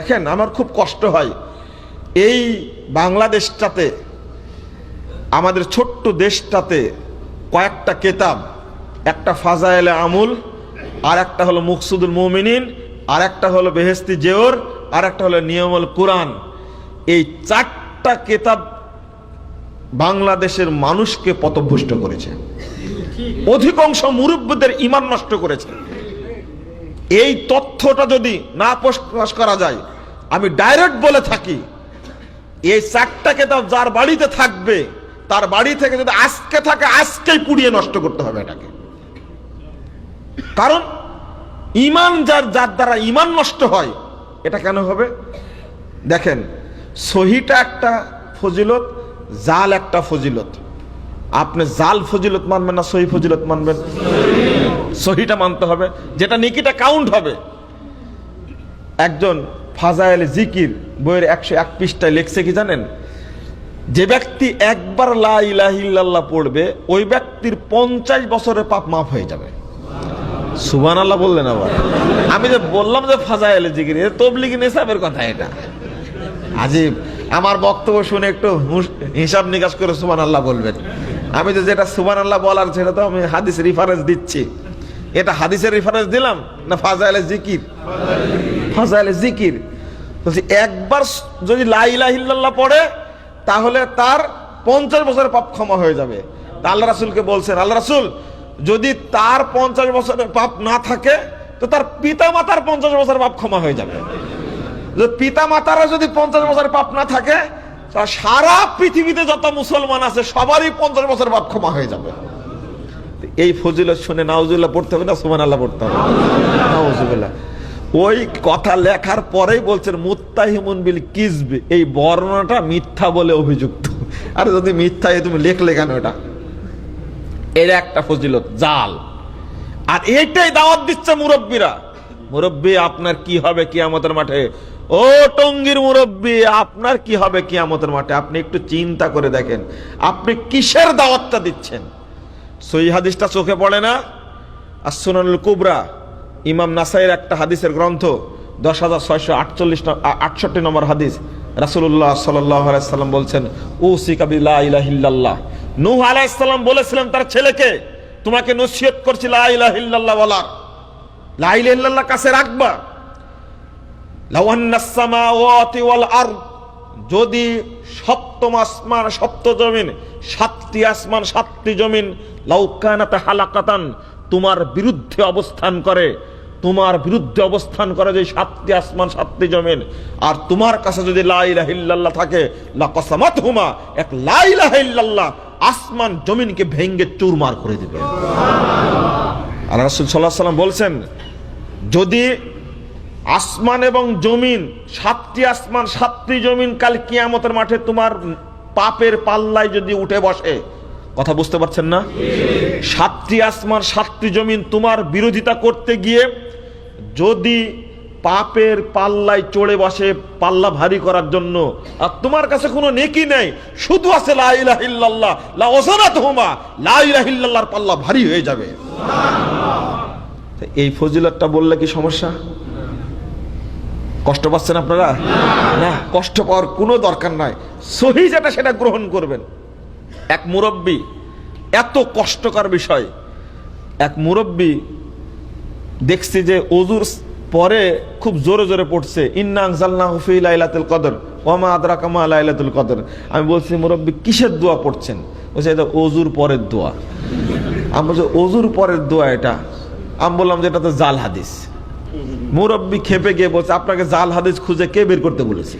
দেখেন, আমার খুব কষ্ট হয়। এই বাংলাদেশটাতে, আমাদের ছোট্ট দেশটাতে কয়েকটা কেতাব, একটা ফাজাইলে আমুল, আর একটা হলো মুকসুদুল মুমিনিন, আর একটা হলো বেহেস্তি জেওর, আর একটা হলো নিয়মল কোরআন। এই চারটা কেতাব বাংলাদেশের মানুষকে পথভ্রষ্ট করেছে। অধিকাংশ মুরব্বীদের ইমান নষ্ট করেছে। এই তথ্যটা যদি না প্রকাশ করা যায়, আমি ডাইরেক্ট বলে থাকি, এই চারটা কেতাব যার বাড়িতে থাকবে, তার বাড়ি থেকে যদি আজকে থাকে, আজকেই পুড়িয়ে নষ্ট করতে হবে এটাকে। কারণ, ইমান যার যার দ্বারা ইমান নষ্ট হয়, এটা কেন হবে? দেখেন, সহিটা একটা ফজিলত, জাল একটা ফজিলত। আপনি জাল ফজিলত মানবেন না সহি ফজিলত মানবেন? সহিটা মানতে হবে, যেটা নিকিটা কাউন্ট হবে। একজন ফাজাইল জিকির বইয়ের একশো এক পৃষ্ঠায় লিখছে কি জানেন? যে ব্যক্তি একবার লা ইলাহা ইল্লাল্লাহ পড়বে, ওই ব্যক্তির পঞ্চাশ বছরের পাপ মাফ হয়ে যাবে। সুবান আল্লাহ বললেন আবার। আমি যে বললাম যে ফাজাইল জিকির এ তবলিগি নেশাবের কথা এটা। আজিব, আমার বক্তব্য শুনে একটু হিসাব নিকাশ করে সুবান আল্লাহ বলবেন। আমি তো যেটা সুবান আল্লাহ বলার, সেটা তো আমি হাদিস রিফারেন্স দিচ্ছি। এটা হাদিসের রেফারেন্স দিলাম না ফাজাইলে জিকির? ফাজাইলে জিকির। বলছি, একবার যদি লাইলাহিল্লাহ পড়ে, তাহলে তার পঞ্চাশ বছরের পাপ ক্ষমা হয়ে যাবে। তা আল্লাহ রাসুলকে বলছেন, আল্লাহ রাসুল, যদি তার পঞ্চাশ বছরের পাপ না থাকে, তো তার পিতা মাতার পঞ্চাশ বছরের পাপ ক্ষমা হয়ে যাবে। পিতা মাতারা যদি পঞ্চাশ বছরের পাপ না থাকে সারা পৃথিবীতে যত মুসলমান আছে, সবারই পঞ্চাশ বছর পাপ ক্ষমা হয়ে যাবে। এই ফজিলত শুনে নাউজুল্লাহ পড়তে হবে না? সুমান আল্লাহ পড়তে হবে। নাউজুবিল্লাহ। ওই কথা লেখার পরেই বলছেন, মুত্তাহিমুন বিল কিজব এই বর্ণনাটা মিথ্যা বলে অভিযুক্ত। আর যদি মিথ্যা তুমি লেখলে কেন এটা? এর একটা ফজিলত, জাল। আর এইটাই দাওয়াত দিচ্ছে মুরব্বীরা। মুরব্বী, আপনার কি হবে কিয়ামতের মাঠে? ও টঙ্গির মুরব্বী, আপনার কি হবে কিয়ামতের মাঠে? আপনি একটু চিন্তা করে দেখেন। আপনি কিসের দাওয়াতটা দিচ্ছেন? সই হাদিসটা চোখে পড়ে না? আর সুনানুল কুবরা, ইমাম নাসাইয়ের একটা হাদিসের গ্রন্থ, দশ হাজার ছয়শো আটচল্লিশ আটষট্টি নম্বর হাদিস। রাসুল্লাহ সাল্লাম বলছেন ও সিকাবিল্লাহ নূহ আলাইসাল্লাম বলেছিলেন তার ছেলেকে, তোমাকে নসিহত করছি লা ইলাহিল্লাহ বলার। লা ইলাহিল্লাহ কাছে রাখবা। যদি সপ্তম আসমান, সপ্ত জমিন, সাতটি আসমান, সাতটি জমিন লাউকানাতে হালাকাতান, তোমার বিরুদ্ধে অবস্থান করে, তোমার বিরুদ্ধে অবস্থান করে যে সাতটি আসমান, সাতটি জমিন, আর তোমার কাছে যদি লাইলাহিল্লাহ থাকে, লাকাসামাত হুমা, এক লাইলাহিল্লাহ আসমান, জমিনকে ভেঙ্গে চুরমার করে দিবে। আর রাসূল সাল্লাল্লাহু আলাইহি সাল্লাম বলছেন, যদি আসমান এবং জমিন, সাতটি আসমান, সাতটি জমিন কাল কিয়ামতের মাঠে তোমার পাপের পাল্লায় যদি উঠে বসে। কথা বুঝতে পারছেন না? সাতটি আসমান, সাতটি জমিন তোমার বিরোধিতা করতে গিয়ে যদি পাপের পাল্লায় চড়ে বসে, পাল্লা ভারী করার জন্য। আর তোমার কাছে কোনো নেকি নেই। শুধু আছে লা ইলাহা ইল্লাল্লাহ, লা ওয়াসানাত হুমা লা ইলাহা পাল্লা ভারী হয়ে যাবে। এই ফজিলতটা বললে কি সমস্যা? কষ্ট পাচ্ছেন আপনারা? না, কষ্ট পাওয়ার কোনো দরকার নাই। সহি যেটা সেটা গ্রহণ করবেন। এক মুরব্বী, এত কষ্টকর বিষয়। এক মুরব্বী দেখছি যে অজুর পরে খুব জোরে জোরে পড়ছে, ইন্না আনজালনা হুফি লাইলাতুল কদর ওমা আদরা কামা লাইলাতুল কদর। আমি বলছি, মুরব্বী, কিসের দোয়া পড়ছেন? বলছে, এটা অজুর পরের দোয়া। আমি বলছি, অজুর পরের দোয়া এটা? আমি বললাম যে এটা তো জাল হাদিস। মুরব্বী খেপে গিয়ে বলছে, আপনাকে জাল হাদিস খুঁজে কে বের করতে বলেছে?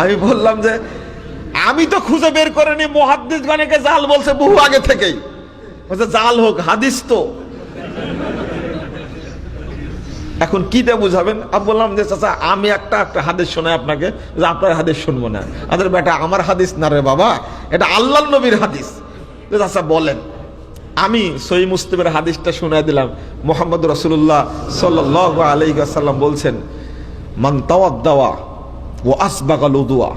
আমি বললাম যে, আমি তো খুঁজে বের করে নি মহাদ্দিস গণেকে জাল বলছে বহু আগে থেকেই। বলছে, জাল হোক, হাদিস তো। এখন কি দিয়ে বুঝাবেন? আমি বললাম যে, চাচা, আমি একটা একটা হাদিস শোনাই আপনাকে, যে আপনার হাদিস শুনব না। আদের বেটা, আমার হাদিস না রে বাবা, এটা আল্লাহ নবীর হাদিস। চাচা, বলেন। আমি সই মুসলিমের হাদিসটা শুনে দিলাম। মোহাম্মদ রসুল্লাহ সাল্লাহ আলাইসাল্লাম বলছেন, মান তাওয়াদ্দাওয়া ও আসবাগাল উদুয়া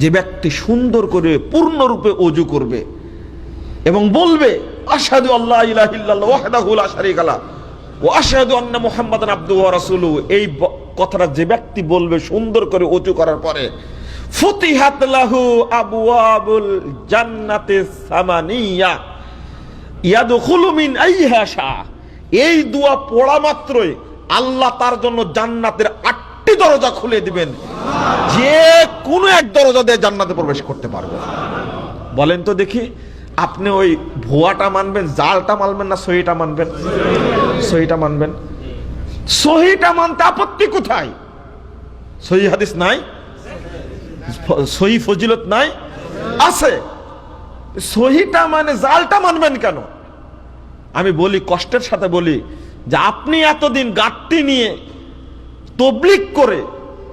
যে ব্যক্তি সুন্দর করে পূর্ণরূপে অজু করবে এবং বলবে আসাদু আল্লাহ ইলাহিল্লাহ ওয়াহদাহু লা শারীকা লাহ ও আশহাদু আন্না মুহাম্মাদান আব্দুহু ওয়া এই কথাটা যে ব্যক্তি বলবে সুন্দর করে উঁচু করার পরে, ফুতিহাত লাহু আবওয়াবুল জান্নাতে সামানিয়া এই দোয়া পড়া মাত্রই আল্লাহ তার জন্য জান্নাতের আটটি দরজা খুলে দিবেন। যে কোনো এক দরজা দিয়ে জান্নাতে প্রবেশ করতে পারবে। বলেন তো দেখি, আপনি ওই ভুয়াটা মানবেন, জালটা মানবেন না সহিটা মানবেন? সহিটা মানবেন। সহিটা মানতে আপত্তি কোথায়? সহি হাদিস নাই? সহি ফজিলত নাই? আছে। সহিটা মানে জালটা মানবেন কেন? আমি বলি, কষ্টের সাথে বলি, যে আপনি এতদিন গাঁটটি নিয়ে তবলিক করে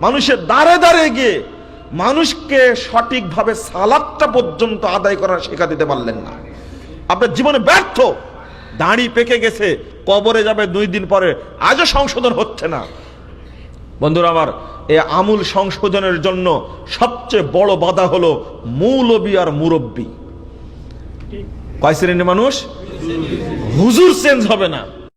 মানুষের দাঁড়ে দাঁড়ে গিয়ে মানুষকে সঠিকভাবে সালাদটা পর্যন্ত আদায় করার শেখা দিতে পারলেন না। আপনার জীবনে ব্যর্থ। দাঁড়ি পেকে গেছে, কবরে যাবে দুই দিন পরে, আজও সংশোধন হচ্ছে না। বন্ধুরা আমার, এ আমূল সংশোধনের জন্য সবচেয়ে বড় বাধা হলো মৌলবী আর মুরব্বী। কয় শ্রেণির মানুষ? হুজুর চেঞ্জ হবে না।